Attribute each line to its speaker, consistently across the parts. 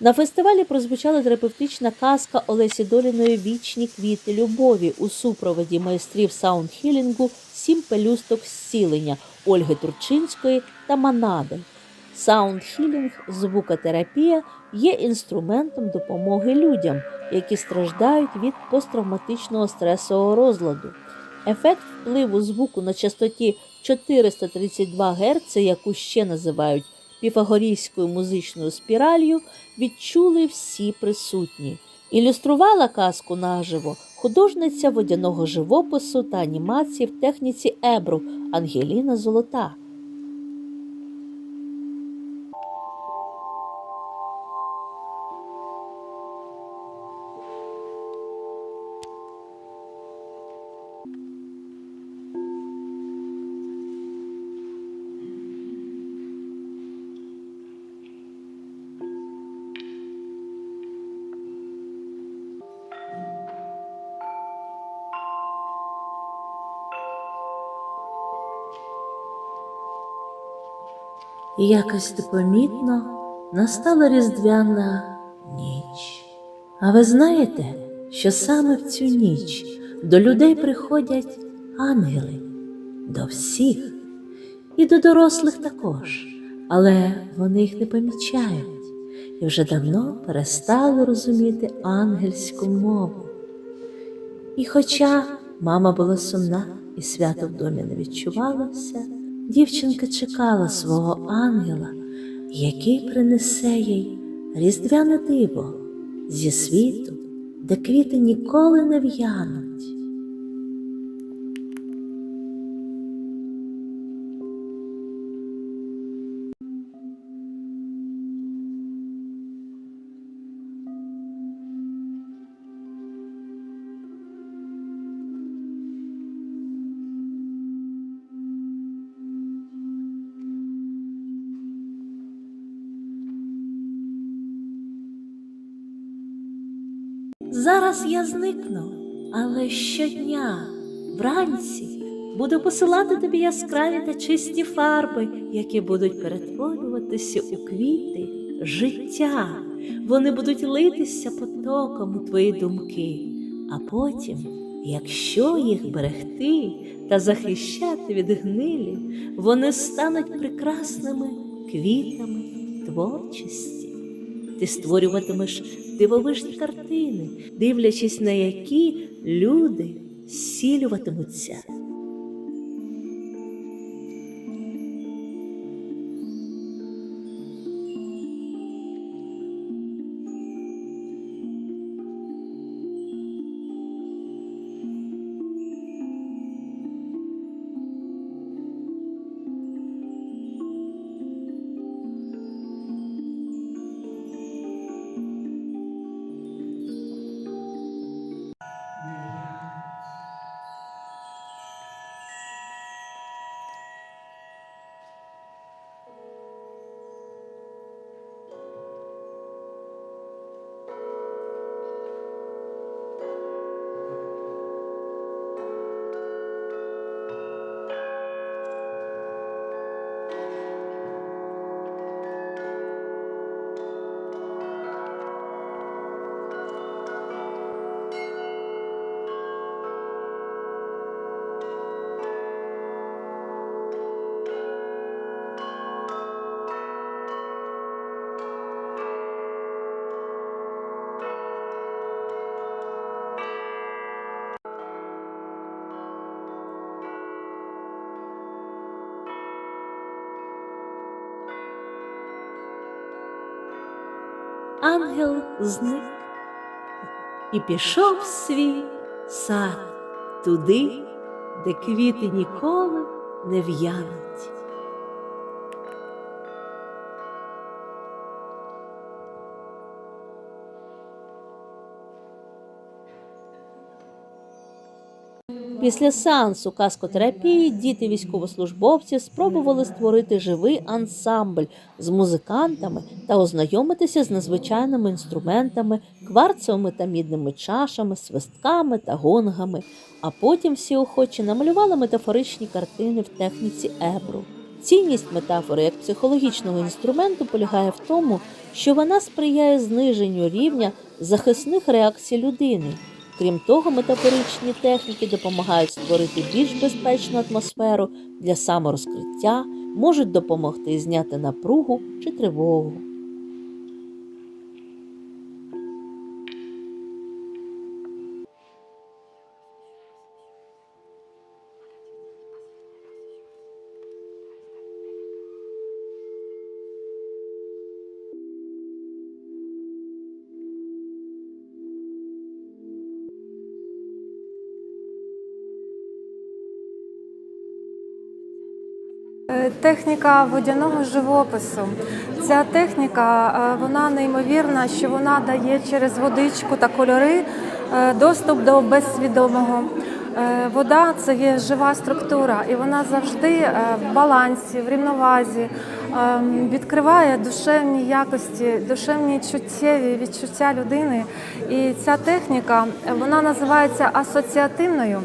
Speaker 1: На фестивалі прозвучала терапевтична казка Олесі Доліної Вічні квіти любові у супроводі майстрів саундхілінгу Сім пелюсток зцілення Ольги Турчинської та Манади. Саундхілінг, звукотерапія є інструментом допомоги людям, які страждають від посттравматичного стресового розладу. Ефект впливу звуку на частоті 432 Гц, яку ще називають піфагорійською музичною спіралью, відчули всі присутні. Ілюструвала казку наживо художниця водяного живопису та анімації в техніці Ебру Ангеліна Золота. І якось непомітно настала різдвяна ніч. А ви знаєте, що саме в цю ніч до людей приходять ангели, до всіх і до дорослих також, але вони їх не помічають і вже давно перестали розуміти ангельську мову. І хоча мама була сумна і свято в домі не відчувалося, дівчинка чекала свого ангела, який принесе їй різдвяне диво зі світу, де квіти ніколи не в'януть. Зараз я зникну, але щодня, вранці, буду посилати тобі яскраві та чисті фарби, які будуть перетворюватися у квіти життя. Вони будуть литися потоком у твої думки, а потім, якщо їх берегти та захищати від гнилі, вони стануть прекрасними квітами творчості. Ти створюватимеш дивовижні картини, дивлячись на які люди зцілюватимуться. Ангел зник і пішов свій сад туди, де квіти ніколи не в'януть. Після сеансу каскотерапії діти військовослужбовці спробували створити живий ансамбль з музикантами та ознайомитися з незвичайними інструментами, кварцевими та мідними чашами, свистками та гонгами. А потім всі охочі намалювали метафоричні картини в техніці ебру. Цінність метафори як психологічного інструменту полягає в тому, що вона сприяє зниженню рівня захисних реакцій людини. Крім того, метафоричні техніки допомагають створити більш безпечну атмосферу для саморозкриття, можуть допомогти зняти напругу чи тривогу.
Speaker 2: Техніка водяного живопису. Ця техніка е, вона неймовірна, що вона дає через водичку та кольори е, доступ до безсвідомого. Е, Вода це є жива структура, і вона завжди е, в балансі, в рівновазі, е, відкриває душевні якості, душевні чуттєві відчуття людини. І ця техніка е, вона називається асоціативною.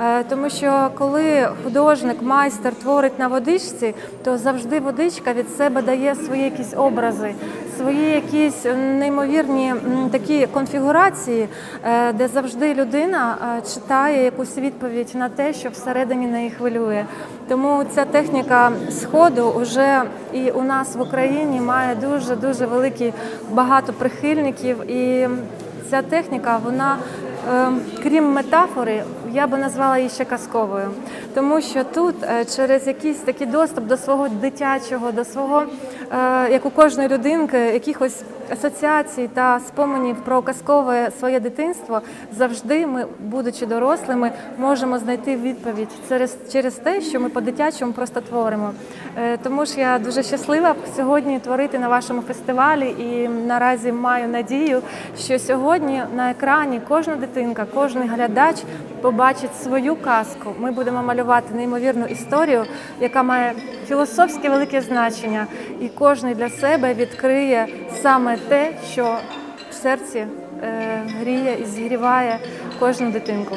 Speaker 2: Е, Тому що коли художник, майстер творить на водичці, то завжди водичка від себе дає свої якісь образи, свої якісь неймовірні такі конфігурації, е, де завжди людина е, читає якусь відповідь на те, що всередині неї хвилює. Тому ця техніка сходу вже і у нас в Україні має дуже дуже великі багато прихильників і. Ця техніка, вона, е, крім метафори, я би назвала її ще казковою, тому що тут е, через якийсь такий доступ до свого дитячого, до свого, е, як у кожної людинки, якихось асоціацій та споменів про казкове своє дитинство, завжди ми, будучи дорослими, можемо знайти відповідь через, через те, що ми по-дитячому просто творимо. Е, Тому ж я дуже щаслива сьогодні творити на вашому фестивалі і наразі маю надію, що сьогодні на екрані кожна дитинка, кожен глядач побачить свою казку. Ми будемо малювати неймовірну історію, яка має філософське велике значення, і кожен для себе відкриє саме те, що в серці е, гріє і зігріває кожну дитинку.